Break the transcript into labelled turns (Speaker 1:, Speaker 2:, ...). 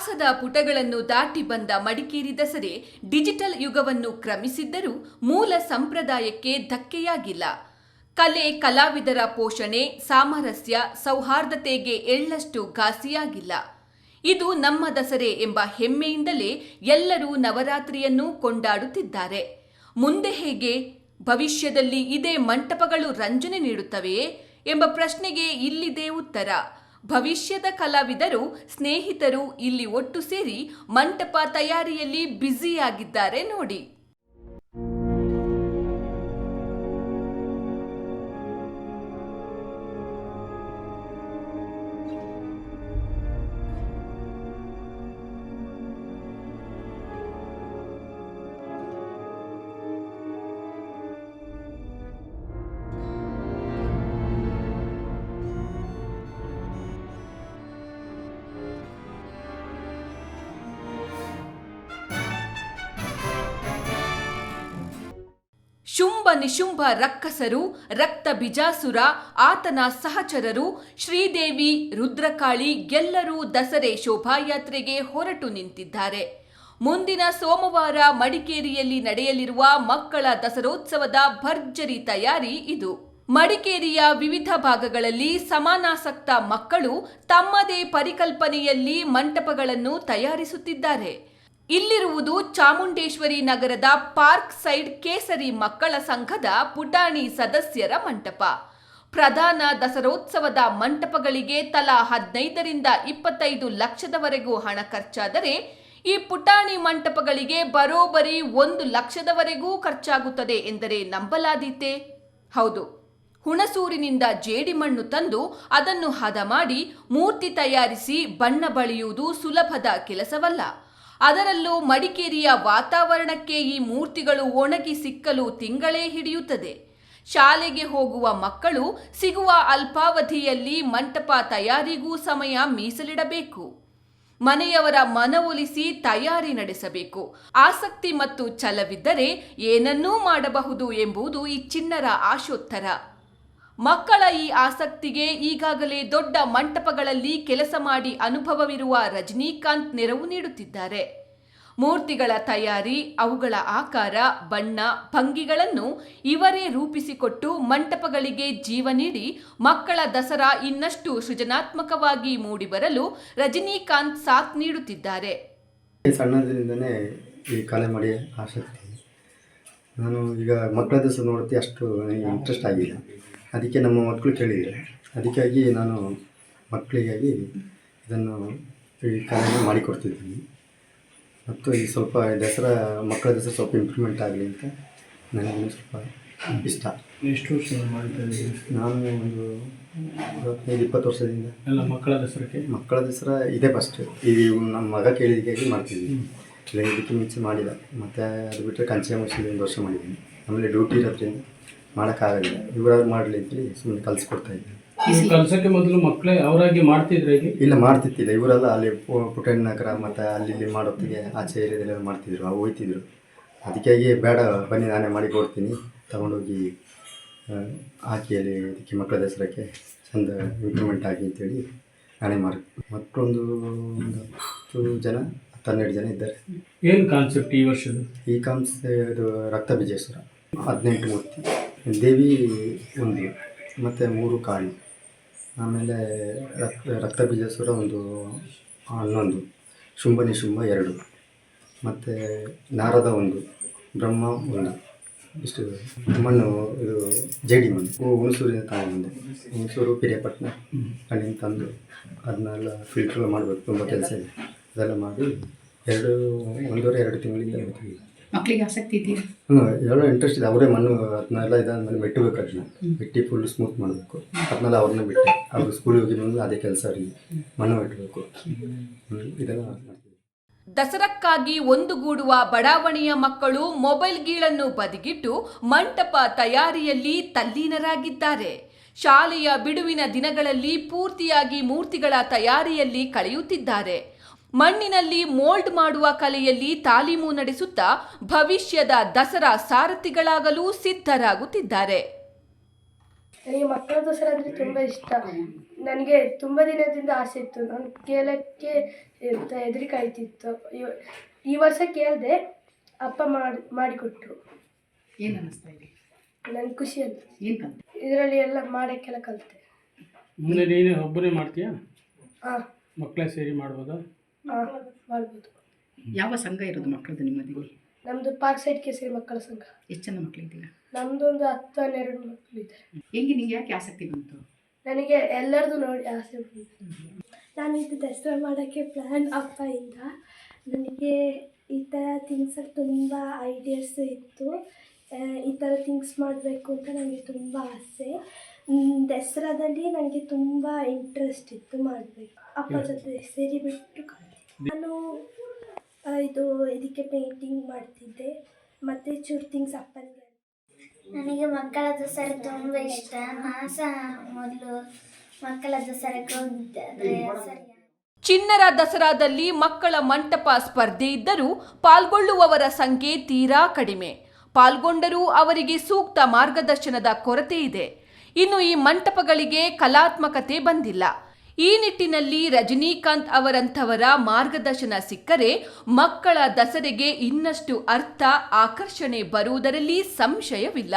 Speaker 1: ಇತಿಹಾಸದ ಪುಟಗಳನ್ನು ದಾಟಿ ಬಂದ ಮಡಿಕೇರಿ ದಸರೆ ಡಿಜಿಟಲ್ ಯುಗವನ್ನು ಕ್ರಮಿಸಿದ್ದರೂ ಮೂಲ ಸಂಪ್ರದಾಯಕ್ಕೆ ಧಕ್ಕೆಯಾಗಿಲ್ಲ. ಕಲೆ, ಕಲಾವಿದರ ಪೋಷಣೆ, ಸಾಮರಸ್ಯ, ಸೌಹಾರ್ದತೆಗೆ ಎಳ್ಳಷ್ಟು ಘಾಸಿಯಾಗಿಲ್ಲ. ಇದು ನಮ್ಮ ದಸರೆ ಎಂಬ ಹೆಮ್ಮೆಯಿಂದಲೇ ಎಲ್ಲರೂ ನವರಾತ್ರಿಯನ್ನು ಕೊಂಡಾಡುತ್ತಿದ್ದಾರೆ. ಮುಂದೆ ಹೇಗೆ? ಭವಿಷ್ಯದಲ್ಲಿ ಇದೇ ಮಂಟಪಗಳು ರಂಜನೆ ನೀಡುತ್ತವೆಯೇ ಎಂಬ ಪ್ರಶ್ನೆಗೆ ಇಲ್ಲಿದೆ ಉತ್ತರ. ಭವಿಷ್ಯದ ಕಲಾವಿದರು ಸ್ನೇಹಿತರು ಇಲ್ಲಿ ಒಟ್ಟು ಸೇರಿ ಮಂಟಪ ತಯಾರಿಯಲ್ಲಿ ಬ್ಯುಸಿಯಾಗಿದ್ದಾರೆ ನೋಡಿ. ಶುಂಭ ನಿಶುಂಭ ರಕ್ಕಸರು, ರಕ್ತ ಬಿಜಾಸುರ, ಆತನ ಸಹಚರರು, ಶ್ರೀದೇವಿ, ರುದ್ರಕಾಳಿ ಎಲ್ಲರೂ ದಸರೆ ಶೋಭಾಯಾತ್ರೆಗೆ ಹೊರಟು ನಿಂತಿದ್ದಾರೆ. ಮುಂದಿನ ಸೋಮವಾರ ಮಡಿಕೇರಿಯಲ್ಲಿ ನಡೆಯಲಿರುವ ಮಕ್ಕಳ ದಸರೋತ್ಸವದ ಭರ್ಜರಿ ತಯಾರಿ ಇದು. ಮಡಿಕೇರಿಯ ವಿವಿಧ ಭಾಗಗಳಲ್ಲಿ ಸಮಾನಾಸಕ್ತ ಮಕ್ಕಳು ತಮ್ಮದೇ ಪರಿಕಲ್ಪನೆಯಲ್ಲಿ ಮಂಟಪಗಳನ್ನು ತಯಾರಿಸುತ್ತಿದ್ದಾರೆ. ಇಲ್ಲಿರುವುದು ಚಾಮುಂಡೇಶ್ವರಿ ನಗರದ ಪಾರ್ಕ್ ಸೈಡ್ ಕೇಸರಿ ಮಕ್ಕಳ ಸಂಘದ ಪುಟಾಣಿ ಸದಸ್ಯರ ಮಂಟಪ. ಪ್ರಧಾನ ದಸರೋತ್ಸವದ ಮಂಟಪಗಳಿಗೆ ತಲಾ ಹದಿನೈದರಿಂದ ಇಪ್ಪತ್ತೈದು ಲಕ್ಷದವರೆಗೂ ಹಣ ಖರ್ಚಾದರೆ ಈ ಪುಟಾಣಿ ಮಂಟಪಗಳಿಗೆ ಬರೋಬರಿ ಒಂದು ಲಕ್ಷದವರೆಗೂ ಖರ್ಚಾಗುತ್ತದೆ ಎಂದರೆ ನಂಬಲಾದೀತೆ? ಹೌದು. ಹುಣಸೂರಿನಿಂದ ಜೇಡಿಮಣ್ಣು ತಂದು ಅದನ್ನು ಹದ ಮಾಡಿ ಮೂರ್ತಿ ತಯಾರಿಸಿ ಬಣ್ಣ ಬಳಿಯುವುದು ಸುಲಭದ ಕೆಲಸವಲ್ಲ. ಅದರಲ್ಲೂ ಮಡಿಕೇರಿಯ ವಾತಾವರಣಕ್ಕೆ ಈ ಮೂರ್ತಿಗಳು ಒಣಗಿ ಸಿಕ್ಕಲು ತಿಂಗಳೇ ಹಿಡಿಯುತ್ತದೆ. ಶಾಲೆಗೆ ಹೋಗುವ ಮಕ್ಕಳು ಸಿಗುವ ಅಲ್ಪಾವಧಿಯಲ್ಲಿ ಮಂಟಪ ತಯಾರಿಗೂ ಸಮಯ ಮೀಸಲಿಡಬೇಕು. ಮನೆಯವರ ಮನವೊಲಿಸಿ ತಯಾರಿ ನಡೆಸಬೇಕು. ಆಸಕ್ತಿ ಮತ್ತು ಛಲವಿದ್ದರೆ ಏನನ್ನೂ ಮಾಡಬಹುದು ಎಂಬುದು ಈ ಚಿನ್ನರ ಆಶೋತ್ತರ. ಮಕ್ಕಳ ಈ ಆಸಕ್ತಿಗೆ ಈಗಾಗಲೇ ದೊಡ್ಡ ಮಂಟಪಗಳಲ್ಲಿ ಕೆಲಸ ಮಾಡಿ ಅನುಭವವಿರುವ ರಜನೀಕಾಂತ್ ನೆರವು ನೀಡುತ್ತಿದ್ದಾರೆ. ಮೂರ್ತಿಗಳ ತಯಾರಿ, ಅವುಗಳ ಆಕಾರ, ಬಣ್ಣ, ಭಂಗಿಗಳನ್ನು ಇವರೇ ರೂಪಿಸಿಕೊಟ್ಟು ಮಂಟಪಗಳಿಗೆ ಜೀವ ನೀಡಿ ಮಕ್ಕಳ ದಸರಾ ಇನ್ನಷ್ಟು ಸೃಜನಾತ್ಮಕವಾಗಿ ಮೂಡಿಬರಲು ರಜನೀಕಾಂತ್ ಸಾಥ್ ನೀಡುತ್ತಿದ್ದಾರೆ.
Speaker 2: ಸಣ್ಣದ್ರಿಂದನೇ ಈ ಕಲೆ ಮಾಡಿ ಆಸಕ್ತಿ. ನಾನು ಈಗ ಮಕ್ಕಳ ದಸರಾ ನೋಡುತ್ತೆ ಅಷ್ಟು ಇಂಟ್ರೆಸ್ಟ್ ಆಗಿಲ್ಲ. ಅದಕ್ಕೆ ನಮ್ಮ ಮಕ್ಕಳು ಕೇಳಿದ್ದಾರೆ. ಅದಕ್ಕಾಗಿ ನಾನು ಮಕ್ಕಳಿಗಾಗಿ ಇದನ್ನು ಈ ಕಲೆಯನ್ನು ಮಾಡಿಕೊಡ್ತಿದ್ದೀನಿ. ಮತ್ತು ಈ ಸ್ವಲ್ಪ ದಸರಾ ಮಕ್ಕಳ ದಸರಾ ಸ್ವಲ್ಪ ಇಂಪ್ರೂವ್ಮೆಂಟ್ ಆಗಲಿ ಅಂತ ನನಗೆ ಸ್ವಲ್ಪ ಇಷ್ಟ.
Speaker 3: ಎಷ್ಟು ವರ್ಷ ಮಾಡ್ತಾ
Speaker 2: ನಾನು ಒಂದು ಇಪ್ಪತ್ತೈದು ಇಪ್ಪತ್ತು ವರ್ಷದಿಂದ
Speaker 3: ಎಲ್ಲ ಮಕ್ಕಳ ದಸರಕ್ಕೆ?
Speaker 2: ಮಕ್ಕಳ ದಸರಾ ಇದೇ ಫಸ್ಟ್ ಈ ನಮ್ಮ ಮಗ ಕೇಳಿದಕ್ಕಾಗಿ ಮಾಡ್ತಿದ್ವಿ ಇಲ್ಲ ಇದಕ್ಕೆ ಮುಂಚೆ ಮಾಡಿಲ್ಲ. ಮತ್ತು ಅದು ಬಿಟ್ಟರೆ ಕಂಚೆ ಮುಗಿಸಿದ ಒಂದು ವರ್ಷ ಮಾಡಿದ್ದೀನಿ. ಆಮೇಲೆ ಡ್ಯೂಟಿ ಇರೋದ್ರಿಂದ ಮಾಡೋಕ್ಕಾಗಲ್ಲ ಇವ್ರಾಗ ಮಾಡಲಿ ಅಂತೇಳಿ ಸುಮ್ಮನೆ ಕಲಿಸ್ಕೊಡ್ತಾ ಇದ್ದೆ.
Speaker 3: ನೀವು ಕಲ್ಸಕ್ಕೆ ಮೊದಲು ಮಕ್ಕಳೇ ಅವರಾಗಿ ಮಾಡ್ತಿದ್ರೆ
Speaker 2: ಇಲ್ಲ? ಮಾಡ್ತಿದ್ದಿಲ್ಲ ಇವರೆಲ್ಲ ಅಲ್ಲಿ ಪುಟಣ್ಣ ನಗರ ಮತ್ತು ಅಲ್ಲಿ ಇಲ್ಲಿ ಮಾಡೋತ್ತಿಗೆ ಆಚೆ ಏರಿಯಾದಲ್ಲೆಲ್ಲ ಮಾಡ್ತಿದ್ರು ಅವು ಹೋಯ್ತಿದ್ರು. ಅದಕ್ಕಾಗಿ ಬೇಡ ಬನ್ನಿ ನಾನೇ ಮಾಡಿ ಕೊಡ್ತೀನಿ. ತಗೊಂಡೋಗಿ ಹಾಕಿ ಅಲ್ಲಿ ಅದಕ್ಕೆ ಮಕ್ಕಳ ದಸರಾಕ್ಕೆ ಚಂದ ಇಂಪ್ರೂವ್ಮೆಂಟ್ ಆಗಿ ಅಂತೇಳಿ ನಾನೇ ಮಾಡಿ ಮಕ್ಕಳೊಂದು ಒಂದು ಹತ್ತು ಜನ ಹತ್ತು ಹನ್ನೆರಡು ಜನ ಇದ್ದಾರೆ.
Speaker 3: ಏನು ಕಾನ್ಸೆಪ್ಟ್ ಈ ವರ್ಷದ
Speaker 2: ಈ ಕಾನ್ಸೆ ಇದು ರಕ್ತ ಬೀಜೇಶ್ವರ. ಹದಿನೆಂಟು ಮೂರ್ತಿ. ದೇವಿ ಒಂದು, ಮತ್ತು ಮೂರು ಕಾಳಿ ಆಮೇಲೆ ರಕ್ತ ರಕ್ತ ಬೀಜಸ್ವರ ಒಂದು ಹನ್ನೊಂದು, ಶುಂಭನಿ ಶುಂಭ ಎರಡು, ಮತ್ತು ನಾರದ ಒಂದು, ಬ್ರಹ್ಮ ಒಂದು ಇಷ್ಟು ಮಣ್ಣು, ಇದು ಜೇಡಿ ಮಣ್ಣು. ಹುಣಸೂರಿನ ಮುಂದೆ ಹುಣಸೂರು, ಪಿರಿಯಪಟ್ಟಣ ಅಲ್ಲಿಂದ ತಂದು ಅದನ್ನೆಲ್ಲ ಫಿಲ್ಟ್ರ್ ಮಾಡಬೇಕು, ತುಂಬ ಕೆಲಸ ಇದೆ. ಅದೆಲ್ಲ ಮಾಡಿ ಎರಡು, ಒಂದೂವರೆ, ಎರಡು ತಿಂಗಳಿಂದ
Speaker 4: ಮಕ್ಕಳಿಗೆ ಆಸಕ್ತಿ ಇದೆಯಾ?
Speaker 2: ಎಲ್ಲ ಇಂಟ್ರೆಸ್ಟ್ ಇದೆ. ಅವರೇ ಮಣ್ಣು ಅದನ್ನೆಲ್ಲ ಇದಾದ್ಮೇಲೆ ಮೆಟ್ಟಬೇಕು ಅದನ್ನ. ಮೆಟ್ಟಿ ಫುಲ್ ಸ್ಮೂತ್ ಮಾಡಬೇಕು. ಅದನ್ನೆಲ್ಲ ಅವ್ರನ್ನ ಬಿಟ್ಟೆ ಅವರು ಸ್ಕೂಲಿಗೆ ಹೋಗಿ ಬಂದು ಅದೇ ಕೆಲಸ ಅವರಿಗೆ ಮಣ್ಣು ಮೆಟ್ಟಬೇಕು ಇದೆಲ್ಲ
Speaker 1: ದಸರಕ್ಕಾಗಿ ಒಂದುಗೂಡುವ ಬಡಾವಣೆಯ ಮಕ್ಕಳು ಮೊಬೈಲ್ ಗೀಳನ್ನು ಬದಿಗಿಟ್ಟು ಮಂಟಪ ತಯಾರಿಯಲ್ಲಿ ತಲ್ಲೀನರಾಗಿದ್ದಾರೆ. ಶಾಲೆಯ ಬಿಡುವಿನ ದಿನಗಳಲ್ಲಿ ಪೂರ್ತಿಯಾಗಿ ಮೂರ್ತಿಗಳ ತಯಾರಿಯಲ್ಲಿ ಕಳೆಯುತ್ತಿದ್ದಾರೆ. ಮಣ್ಣಿನಲ್ಲಿ ಮೋಲ್ಡ್ ಮಾಡುವ ಕಲೆಯಲ್ಲಿ ತಾಲೀಮು ನಡೆಸುತ್ತಾ ಭವಿಷ್ಯದ ದಸರಾ ಸಾರಥಿಗಳಾಗಲು ಸಿದ್ಧರಾಗುತ್ತಿದ್ದಾರೆ.
Speaker 4: ನನಗೆ ಮಕ್ಕಳ ದಸರಾ ಅಂದರೆ ತುಂಬ ಇಷ್ಟ. ನನಗೆ ತುಂಬ ದಿನದಿಂದ ಆಸೆ ಇತ್ತು. ನಾನು ಕೇಳೋಕ್ಕೆ ಎಂತ ಹೆದರಿ ಕಾಯ್ತಿತ್ತು. ಈ ವರ್ಷ ಕೇಳಿದೆ ಅಪ್ಪ ಮಾಡಿ ಮಾಡಿಕೊಟ್ರು.
Speaker 5: ಏನು ಅನ್ನಿಸ್ತಾ ಇದೆ?
Speaker 4: ನನಗೆ ಖುಷಿ ಅಂತ ಇದರಲ್ಲಿ ಎಲ್ಲ ಮಾಡೋಕ್ಕೆಲ್ಲ ಕಲಿತೆ.
Speaker 3: ಮುಂದೆ ನೀನೇ ಒಬ್ಬನೇ ಮಾಡ್ತೀಯಾ?
Speaker 4: ಹಾಂ
Speaker 3: ಮಕ್ಕಳೇ ಸೇರಿ ಮಾಡ್ಬೋದಾ?
Speaker 4: ಮಾಡ್ಬೋದು.
Speaker 5: ಯಾವ ಸಂಘ ಇರೋದು ಮಕ್ಕಳದು ನಿಮ್ಮದಿಲ್ಲಿ
Speaker 4: ನಮ್ಮದು ಪಾರ್ಕ್ ಸೈಡ್ ಕೇಸರಿ ಮಕ್ಕಳ ಸಂಘ.
Speaker 5: ಎಷ್ಟು ಜನ ಮಕ್ಕಳಿದ್ದೀರಾ
Speaker 4: ನಮ್ದು ಒಂದು ಹತ್ತು ಹನ್ನೆರಡು ಮಕ್ಕಳು ಇದ್ದಾರೆ
Speaker 5: ಹೆಂಗೆ ನಿಂಗೆ ಯಾಕೆ ಆಸಕ್ತಿ ಬಂತು?
Speaker 4: ನನಗೆ ಎಲ್ಲರದು ನೋಡಿ ಆಸೆ ಬಂತು.
Speaker 6: ನಾನು ಇದು ದಸರಾ ಮಾಡೋಕ್ಕೆ ಪ್ಲ್ಯಾನ್ ಅಪ್ಪಯಿಂದ ನನಗೆ ಈ ಥರ ಥಿಂಗ್ಸಲ್ಲಿ ತುಂಬ ಐಡಿಯಾಸ್ ಇತ್ತು. ಈ ಥರ ಥಿಂಗ್ಸ್ ಮಾಡಬೇಕು ಅಂತ ನನಗೆ ತುಂಬ ಆಸೆ. ದಸರಾದಲ್ಲಿ ನನಗೆ ತುಂಬ ಇಂಟ್ರೆಸ್ಟ್ ಇತ್ತು ಮಾಡಬೇಕು. ಅಪ್ಪ ಜೊತೆ ಸೇರಿ ಬಿಟ್ಟು ನಾನು ಇದು ಇದಕ್ಕೆ ಪೇಂಟಿಂಗ್ ಮಾಡ್ತಿದ್ದೆ. ಮತ್ತು ಚೂರು ಥಿಂಗ್ಸ್ ಅಪ್ಪನಿಗೆ
Speaker 7: ನನಗೆ ಮಕ್ಕಳ ದಸರಾ ತುಂಬ ಇಷ್ಟ. ಮಾಸ ಮೊದಲು ಮಕ್ಕಳ ದಸರಾಕ್ಕೆ ಹೋಗಿದ್ದೆ. ಸರಿ
Speaker 1: ಚಿಣ್ಣರ ದಸರಾದಲ್ಲಿ ಮಕ್ಕಳ ಮಂಟಪ ಸ್ಪರ್ಧೆ ಇದ್ದರೂ ಪಾಲ್ಗೊಳ್ಳುವವರ ಸಂಖ್ಯೆ ತೀರಾ ಕಡಿಮೆ. ಪಾಲ್ಗೊಂಡರೂ ಅವರಿಗೆ ಸೂಕ್ತ ಮಾರ್ಗದರ್ಶನದ ಕೊರತೆ ಇದೆ. ಇನ್ನು ಈ ಮಂಟಪಗಳಿಗೆ ಕಲಾತ್ಮಕತೆ ಬಂದಿಲ್ಲ. ಈ ನಿಟ್ಟಿನಲ್ಲಿ ರಜನೀಕಾಂತ್ ಅವರಂಥವರ ಮಾರ್ಗದರ್ಶನ ಸಿಕ್ಕರೆ ಮಕ್ಕಳ ದಸರೆಗೆ ಇನ್ನಷ್ಟು ಅರ್ಥ ಆಕರ್ಷಣೆ ಬರುವುದರಲ್ಲಿ ಸಂಶಯವಿಲ್ಲ.